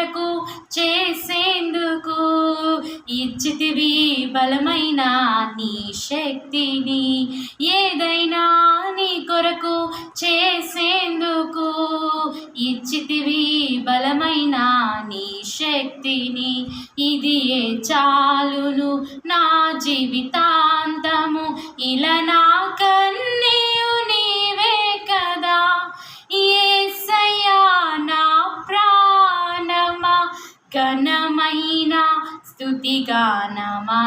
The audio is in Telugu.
కొరకు చేసేందుకు ఇచ్చితివి బలమైన నీ శక్తిని. ఏదైనా నీ కొరకు చేసేందుకు ఇచ్చితివి బలమైన నీ శక్తిని. ఇది ఏ చాలును నా జీవితాంతము. ఇలా నా ఘనమైన స్థుతిగానమా